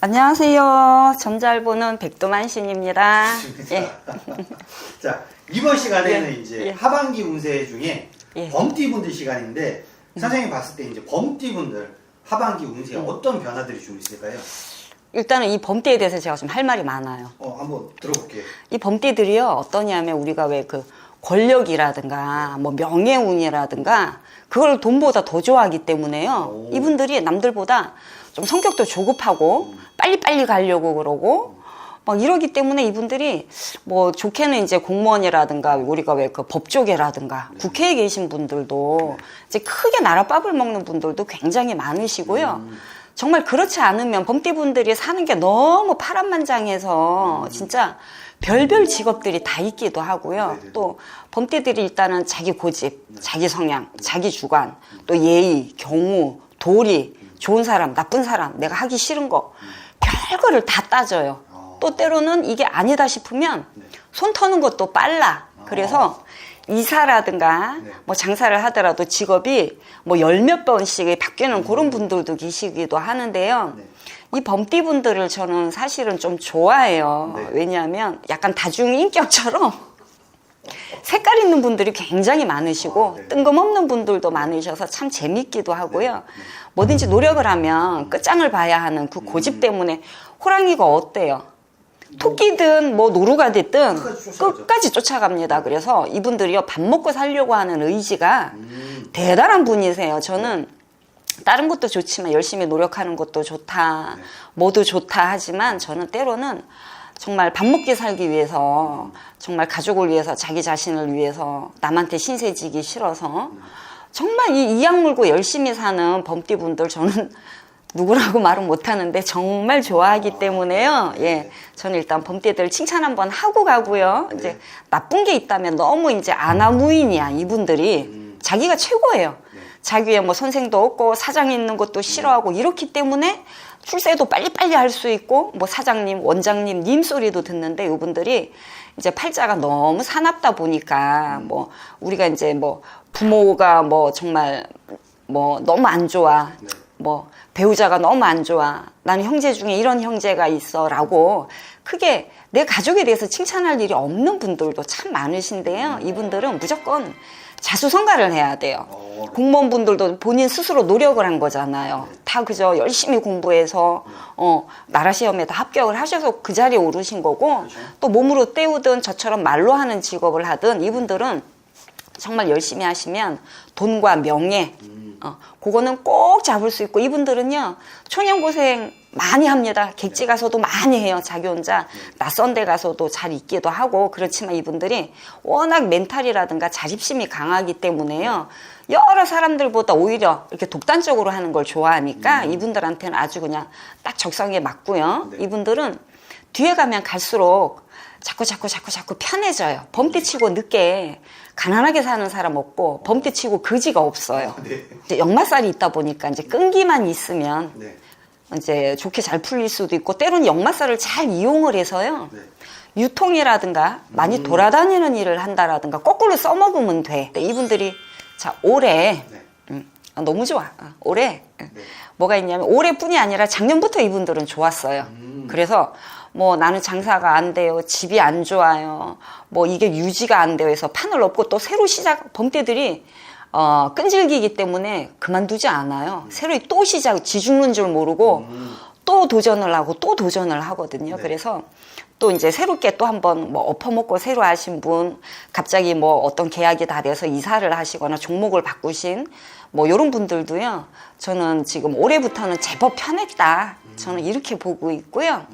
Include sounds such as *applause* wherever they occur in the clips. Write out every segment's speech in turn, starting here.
안녕하세요. 점잘 보는 백도만 신입니다. *laughs* 예. 자 이번 시간에는 예, 이제 예. 하반기 운세 중에 예. 범띠분들 시간인데 선생님 봤을 때 이제 범띠분들 하반기 운세에 음. 어떤 변화들이 좀 있을까요? 일단은 이 범띠에 대해서 제가 좀 할 말이 많아요. 어 한번 들어볼게요. 이 범띠들이요, 어떠냐면 우리가 왜 그 권력이라든가 뭐 명예운이라든가 그걸 돈보다 더 좋아하기 때문에요. 오. 이분들이 남들보다 좀 성격도 조급하고 빨리빨리 가려고 그러고 막 이러기 때문에 이분들이 뭐 좋게는 이제 공무원이라든가 우리가 왜 그 법조계라든가 국회에 계신 분들도 이제 크게 나라 밥을 먹는 분들도 굉장히 많으시고요. 정말 그렇지 않으면 범띠분들이 사는 게 너무 파란만장해서 진짜 별별 직업들이 다 있기도 하고요. 네네. 또 범띠들이 일단은 자기 고집, 자기 성향, 자기 주관, 또 예의, 경우, 도리, 좋은 사람, 나쁜 사람, 내가 하기 싫은 거 별거를 다 따져요. 어. 또 때로는 이게 아니다 싶으면 네. 손 터는 것도 빨라. 그래서 이사라든가 네. 뭐 장사를 하더라도 직업이 뭐 열 몇 번씩 바뀌는 그런 분들도 계시기도 하는데요. 네. 이 범띠 분들을 저는 사실은 좀 좋아해요. 네. 왜냐하면 약간 다중인격처럼 *laughs* 색깔 있는 분들이 굉장히 많으시고 아, 네. 뜬금없는 분들도 많으셔서 참 재밌기도 하고요. 뭐든지 노력을 하면 끝장을 봐야 하는 그 고집 음. 때문에 호랑이가 어때요? 토끼든 뭐 노루가 됐든 끝까지 쫓아가죠. 끝까지 쫓아갑니다. 그래서 이분들이요 밥 먹고 살려고 하는 의지가 음. 대단한 분이세요. 저는 다른 것도 좋지만 열심히 노력하는 것도 좋다. 네. 모두 좋다 하지만 저는 때로는 정말 밥 먹기 살기 위해서 정말 가족을 위해서 자기 자신을 위해서 남한테 신세지기 싫어서 정말 이 이악 물고 열심히 사는 범띠분들 저는 누구라고 *laughs* 말은 못하는데 정말 좋아하기 때문에요. 예, 저는 일단 범띠들 칭찬 한번 하고 가고요. 이제 나쁜 게 있다면 너무 이제 아나무인이야 이분들이 자기가 최고예요. 자기의 뭐 선생도 없고 사장 있는 것도 싫어하고 이렇기 때문에 출세도 빨리빨리 할 수 있고 뭐 사장님, 원장님, 님 소리도 듣는데 이분들이 이제 팔자가 너무 사납다 보니까 뭐 우리가 이제 뭐 부모가 뭐 정말 뭐 너무 안 좋아. 네. 뭐 배우자가 너무 안 좋아. 나는 형제 중에 이런 형제가 있어라고 크게 내 가족에 대해서 칭찬할 일이 없는 분들도 참 많으신데요. 이분들은 무조건 자수성가를 해야 돼요. 어, 공무원분들도 본인 스스로 노력을 한 거잖아요. 다 그저 열심히 공부해서 어 나라 시험에 다 합격을 하셔서 그 자리에 오르신 거고 그렇죠. 또 몸으로 때우든 저처럼 말로 하는 직업을 하든 이분들은 정말 열심히 하시면 돈과 명예 어, 그거는 꼭 잡을 수 있고 이분들은요 초년 고생 많이 합니다. 객지 가서도 많이 해요 자기 혼자. 낯선 데 가서도 잘 있기도 하고 그렇지만 이분들이 워낙 멘탈이라든가 자립심이 강하기 때문에요. 여러 사람들보다 오히려 이렇게 독단적으로 하는 걸 좋아하니까 이분들한테는 아주 그냥 딱 적성에 맞고요. 네. 이분들은 뒤에 가면 갈수록 자꾸 자꾸 자꾸 자꾸 편해져요. 범띠 치고 늦게 가난하게 사는 사람 없고 범띠 치고 거지가 없어요. 네. 이제 역마살이 있다 보니까 이제 끈기만 있으면 네. 이제 좋게 잘 풀릴 수도 있고 때로는 역마살을 잘 이용을 해서요. 네. 유통이라든가 많이 돌아다니는 일을 한다라든가 거꾸로 써먹으면 돼. 이분들이 자 올해 네. 음, 아, 너무 좋아. 아, 올해 뭐가 있냐면 올해뿐이 아니라 작년부터 이분들은 좋았어요. 그래서 뭐 나는 장사가 안 돼요, 집이 안 좋아요, 뭐 이게 유지가 안 돼요 해서 판을 엎고 또 새로 시작 범대들이 어, 끈질기기 때문에 그만두지 않아요. 새로 또 시작, 지 죽는 줄 모르고 또 도전을 하고 또 도전을 하거든요. 네. 그래서 또 이제 새롭게 또 한번 뭐 엎어먹고 새로 하신 분, 갑자기 뭐 어떤 계약이 다 돼서 이사를 하시거나 종목을 바꾸신 뭐 이런 분들도요. 저는 지금 올해부터는 제법 편했다. 저는 이렇게 보고 있고요.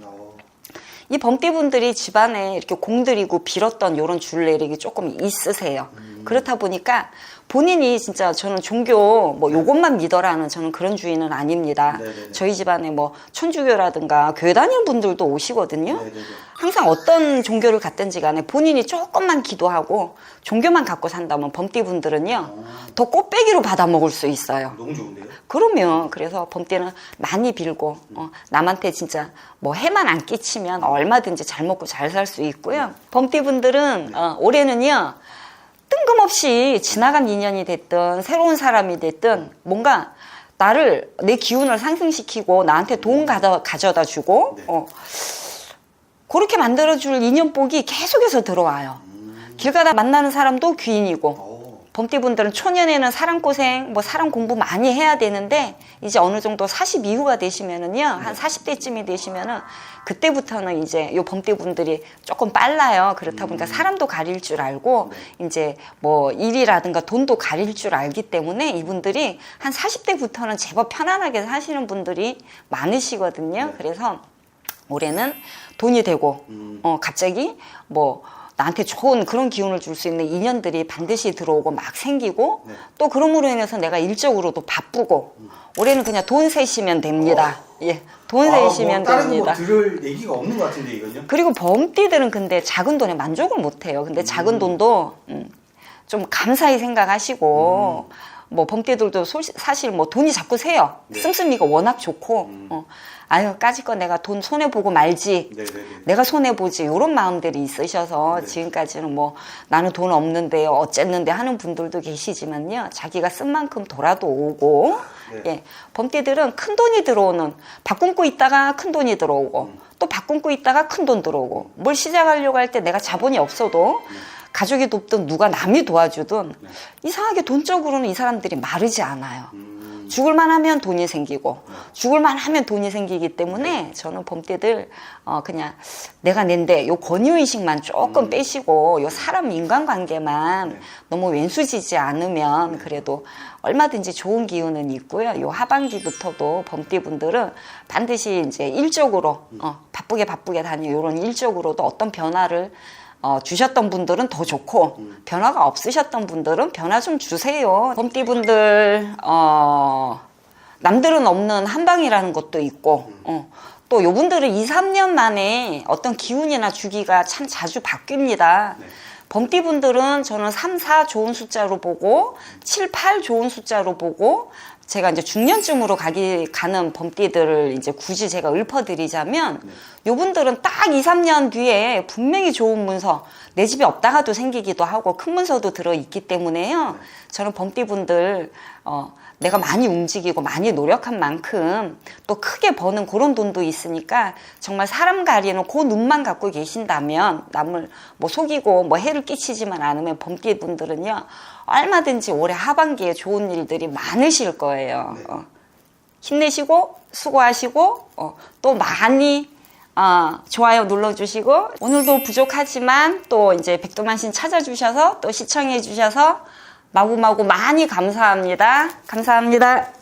어, 이 범띠분들이 집안에 이렇게 공들이고 빌었던 이런 줄내력이 조금 있으세요. 그렇다 보니까 본인이 진짜 저는 종교 뭐 요것만 믿어라는 저는 그런 주의는 아닙니다. 네네네. 저희 집안에 뭐 천주교라든가 교회 다니는 분들도 오시거든요. 네네네. 항상 어떤 종교를 갖든지 간에 본인이 조금만 기도하고 종교만 갖고 산다면 범띠분들은요 더 꽃배기로 받아 먹을 수 있어요. 너무 좋은데요? 그러면 그래서 범띠는 많이 빌고 어, 남한테 진짜 뭐 해만 안 끼치면 얼마든지 잘 먹고 잘 살 수 있고요. 범띠분들은 어, 올해는요 뜬금없이 지나간 인연이 됐든 새로운 사람이 됐든 뭔가 나를 내 기운을 상승시키고 나한테 돈 가져, 가져다 주고 네. 어, 그렇게 만들어줄 인연복이 계속해서 들어와요. 길 가다 만나는 사람도 귀인이고 오. 범띠분들은 초년에는 사랑 고생, 뭐 사랑 공부 많이 해야 되는데 이제 어느 정도 40 이후가 되시면은요, 한 40대쯤이 되시면은 그때부터는 이제 요 범띠분들이 조금 빨라요. 그렇다 보니까 사람도 가릴 줄 알고 이제 뭐 일이라든가 돈도 가릴 줄 알기 때문에 이분들이 한 40대부터는 제법 편안하게 사시는 분들이 많으시거든요. 그래서 올해는 돈이 되고 음. 어 갑자기 뭐 나한테 좋은 그런 기운을 줄 수 있는 인연들이 반드시 들어오고 막 생기고 네. 또 그럼으로 인해서 내가 일적으로도 바쁘고 올해는 그냥 돈 세시면 됩니다. 예, 돈 아, 세시면 뭐 됩니다. 거 들을 얘기가 없는 것 같은데 이건요? 그리고 범띠들은 근데 작은 돈에 만족을 못 해요. 근데 작은 돈도 음, 좀 감사히 생각하시고 뭐 범띠들도 솔- 사실 뭐 돈이 자꾸 새요. 네. 씀씀이가 워낙 좋고 어, 아유 까짓 거 내가 돈 손해 보고 말지. 네네네. 내가 손해 보지 이런 마음들이 있으셔서 네. 지금까지는 뭐 나는 돈 없는데요 어쨌는데 하는 분들도 계시지만요 자기가 쓴 만큼 돌아도 오고 네. 예 범띠들은 큰 돈이 들어오는 밥 굶고 있다가 큰 돈이 들어오고 음. 또밥 굶고 있다가 큰 돈 들어오고 뭘 시작하려고 할 때 내가 자본이 없어도 네. 가족이 돕든 누가 남이 도와주든 이상하게 돈적으로는 이 사람들이 마르지 않아요. 음. 죽을만 하면 돈이 생기고 죽을만 하면 돈이 생기기 때문에 저는 범띠들 어 그냥 내가 낸데 요 권유의식만 조금 빼시고 요 사람 인간관계만 네. 너무 왼수지지 않으면 그래도 얼마든지 좋은 기운은 있고요. 요 하반기부터도 범띠분들은 반드시 이제 일적으로 어 바쁘게 바쁘게 다니고 요런 일적으로도 어떤 변화를 어, 주셨던 분들은 더 좋고 변화가 없으셨던 분들은 변화 좀 주세요. 범띠분들 어, 남들은 없는 한방이라는 것도 있고 어, 또 요분들은 2, 3년 만에 어떤 기운이나 주기가 참 자주 바뀝니다. 네. 범띠분들은 저는 3, 4 좋은 숫자로 보고 7, 8 좋은 숫자로 보고 제가 이제 중년쯤으로 가기 가는 범띠들을 이제 굳이 제가 읊어드리자면 요분들은 딱 2, 3년 뒤에 분명히 좋은 문서 내 집에 없다가도 생기기도 하고 큰 문서도 들어 있기 때문에요. 저는 범띠분들 어, 내가 많이 움직이고 많이 노력한 만큼 또 크게 버는 그런 돈도 있으니까 정말 사람 가리는 그 눈만 갖고 계신다면 남을 뭐 속이고 뭐 해를 끼치지만 않으면 범띠 분들은요 얼마든지 올해 하반기에 좋은 일들이 많으실 거예요. 네. 어. 힘내시고 수고하시고 어, 또 많이 어, 좋아요 눌러주시고 오늘도 부족하지만 또 이제 백도만신 찾아주셔서 또 시청해 주셔서 마구마구 많이 감사합니다. 감사합니다.